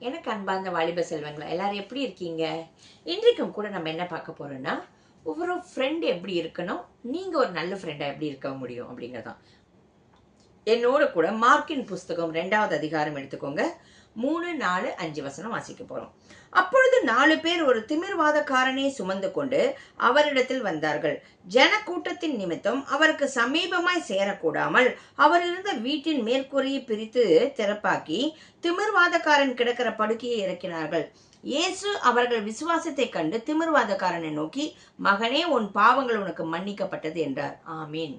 எனக்கு அன்பார்ந்த வாலிப செல்வங்களா எல்லாரும் எப்படி இருக்கீங்க? இன்றைக்கும் கூட நம்ம என்ன பார்க்க போறோம்னா ஒவ்வொரு ஃப்ரெண்ட் எப்படி இருக்கணும் நீங்க ஒரு நல்ல ஃப்ரெண்டா எப்படி இருக்க முடியும் அப்படிங்கிறதான் என்னோட கூட மார்க்கின் புஸ்தகம் ரெண்டாவது அதிகாரம் எடுத்துக்கோங்க. மூணு நாலு அஞ்சு வசனம் வாசிக்க போகிறோம் அப்பொழுது நாலு பேர் ஒரு திமிர்வாதக்காரனை சுமந்து கொண்டு அவரிடத்தில் வந்தார்கள். ஜனக்கூட்டத்தின் நிமித்தம் அவருக்கு சமீபமாய் சேரக்கூடாமல் அவர் இருந்த வீட்டின் மேற்கூரையை பிரித்து திறப்பாக்கி திமிர்வாதக்காரன் கிடக்கிற படுக்கையை இறக்கினார்கள். இயேசு அவர்கள் விசுவாசத்தை கண்டு திமிர்வாதக்காரனை நோக்கி மகனே உன் பாவங்கள் உனக்கு மன்னிக்கப்பட்டது என்றார். ஆமீன்.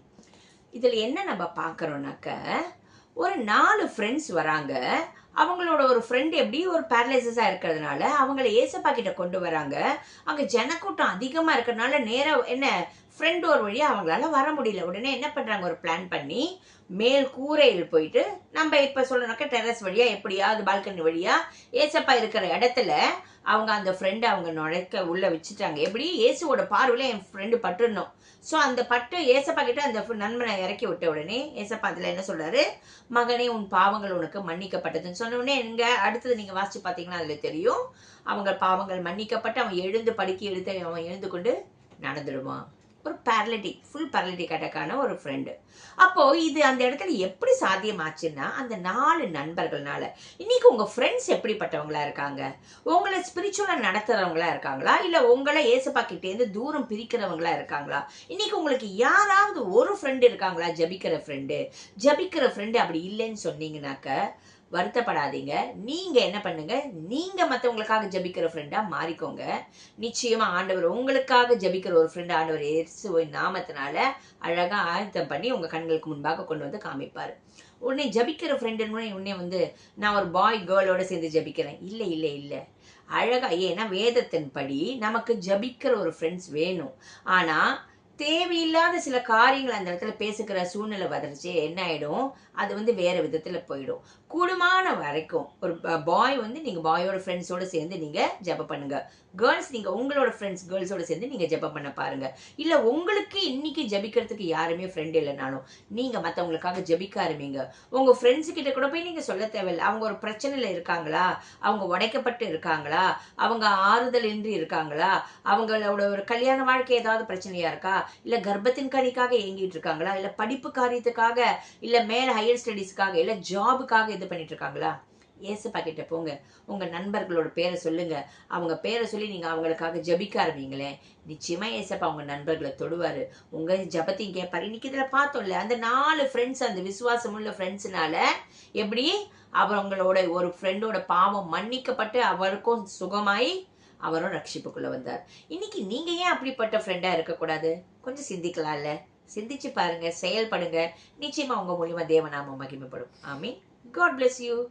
இதில் என்ன நம்ம பார்க்குறோம்னாக்க ஒரு நாலு ஃப்ரெண்ட்ஸ் வராங்க. அவங்களோட ஒரு ஃப்ரெண்ட் எப்படி ஒரு பேரலைசஸாக இருக்கிறதுனால அவங்கள ஏசப்பா கிட்ட கொண்டு வராங்க. அங்கே ஜனக்கூட்டம் அதிகமாக இருக்கிறதுனால நேராக என்ன ஃப்ரெண்ட் ஒரு வழியாக அவங்களால வர முடியல. உடனே என்ன பண்ணுறாங்க ஒரு பிளான் பண்ணி மேல் கூரையில் போயிட்டு நம்ம இப்போ சொல்லணும்னாக்க டெரஸ் வழியாக எப்படியாவது பால்கனி வழியாக ஏசப்பா இருக்கிற இடத்துல அவங்க அந்த ஃப்ரெண்டை அவங்க நுழைக்க உள்ளே வச்சுட்டாங்க. எப்படி இயேசுவோட பார்வையில் என் ஃப்ரெண்டு பட்டுருந்தோம் ஸோ அந்த பட்டு ஏசப்பா கிட்ட அந்த நண்பனை இறக்கி விட்ட உடனே ஏசப்பா அதில் என்ன சொல்கிறாரு மகனே உன் பாவங்கள் உனக்கு மன்னிக்கப்பட்டதுன்னு சொன்ன உடனே நீங்க அடுத்தது நீங்கள் வாசித்து பார்த்தீங்கன்னா அதில் தெரியும். அவங்க பாவங்கள் மன்னிக்கப்பட்டு அவன் எழுந்து படுக்கி எடுத்து அவன் எழுந்து கொண்டு நடந்துடுவான். ஒரு பேரலிட்டிக் ஃபுல் பேரலிட்டிக் அட்டாக்கான ஒரு ஃப்ரெண்டு அப்போ இது அந்த இடத்துல எப்படி சாத்தியமாச்சுன்னா அந்த நாலு நண்பர்கள்னால. இன்னைக்கு உங்க ஃப்ரெண்ட்ஸ் எப்படிப்பட்டவங்களா இருக்காங்க? உங்களை ஸ்பிரிச்சுவலா நடத்துறவங்களா இருக்காங்களா? இல்ல உங்களை ஏசப்பா கிட்டேருந்து தூரம் பிரிக்கிறவங்களா இருக்காங்களா? இன்னைக்கு உங்களுக்கு யாராவது ஒரு ஃப்ரெண்டு இருக்காங்களா? ஜபிக்கிற ஃப்ரெண்டு ஜபிக்கிற ஃப்ரெண்டு அப்படி இல்லைன்னு சொன்னீங்கன்னாக்க வருத்தப்படாதீங்க. நீங்க என்ன பண்ணுங்க? நீங்க மற்றவங்களுக்காக ஜபிக்கிற ஃப்ரெண்டா மாறிக்கோங்க. நிச்சயமா ஆண்டவர் உங்களுக்காக ஜபிக்கிற ஒரு ஃப்ரெண்ட் ஆண்டவர் இயேசுவின் நாமத்தினால அழகா ஆயத்தம் பண்ணி உங்க கண்களுக்கு முன்பாக கொண்டு வந்து காமிப்பாரு. உன்னை ஜபிக்கிற ஃப்ரெண்டுன்னு உடனே வந்து நான் ஒரு பாய் கேர்ளோட சேர்ந்து ஜபிக்கிறேன். இல்லை இல்லை இல்லை. அழகா ஏன்னா வேதத்தின் படி நமக்கு ஜபிக்கிற ஒரு ஃப்ரெண்ட்ஸ் வேணும். ஆனா தேவையில்லாத சில காரியங்கள் அந்த இடத்துல பேசுகிற சூழ்நிலை வந்துருச்சு என்ன ஆகிடும் அது வந்து வேறு விதத்தில் போயிடும். கூடுமான வரைக்கும் ஒரு பாய் வந்து நீங்கள் பாயோட ஃப்ரெண்ட்ஸோடு சேர்ந்து நீங்கள் ஜெப பண்ணுங்க. கேர்ள்ஸ் நீங்கள் உங்களோட ஃப்ரெண்ட்ஸ் கேர்ள்ஸோடு சேர்ந்து நீங்கள் ஜெப பண்ண பாருங்கள் இல்லை உங்களுக்கு இன்னைக்கு ஜெபிக்கிறதுக்கு யாருமே ஃப்ரெண்ட் இல்லைனாலும் நீங்கள் மற்றவங்களுக்காக ஜெபிக்க ஆரம்பிங்க. உங்கள் ஃப்ரெண்ட்ஸ் கிட்ட கூட போய் நீங்கள் சொல்ல தேவையில்லை. அவங்க ஒரு பிரச்சனையில் இருக்காங்களா? அவங்க உடைக்கப்பட்டு இருக்காங்களா? அவங்க ஆறுதல் இன்றி இருக்காங்களா? அவங்களோட ஒரு கல்யாண வாழ்க்கை ஏதாவது பிரச்சனையாக இருக்கா? இல்ல கர்ப்பத்தின் கணிக்காக இயங்கிட்டு இருக்காங்களா? இல்ல படிப்பு காரியத்துக்காக இல்ல மேல ஹையர் ஸ்டடீஸ்க்காக இல்ல ஜாபுக்காக இது பண்ணிட்டு இருக்காங்களா? ஏசப்பா கிட்ட போங்க. உங்க நண்பர்களோட பேரை சொல்லுங்க. அவங்க பேரை சொல்லி நீங்க அவங்களுக்காக ஜபிக்க ஆரம்பிங்களேன் நிச்சயமா ஏசப்பா உங்க நண்பர்களை தொடுவாரு. உங்க ஜபத்தையும் கேட்பாரு இன்னைக்கு இதுல பார்த்தோம்ல அந்த நாலு ஃப்ரெண்ட்ஸ் அந்த விசுவாசம் உள்ள ஃப்ரெண்ட்ஸ்னால எப்படி? அவங்களோட ஒரு ஃப்ரெண்டோட பாவம் மன்னிக்கப்பட்டு அவருக்கும் சுகமாயி அவரும் ரட்சிப்புக்குள்ள வந்தார். இன்னைக்கு நீங்க ஏன் அப்படிப்பட்ட ஃப்ரெண்டா இருக்கக்கூடாது? கொஞ்சம் சிந்திக்கலாம்ல? சிந்திச்சு பாருங்க செயல்படுங்க. நிச்சயமா உங்க மூலியமா தேவநாமம் மகிமைப்படும். ஆமீன். God bless you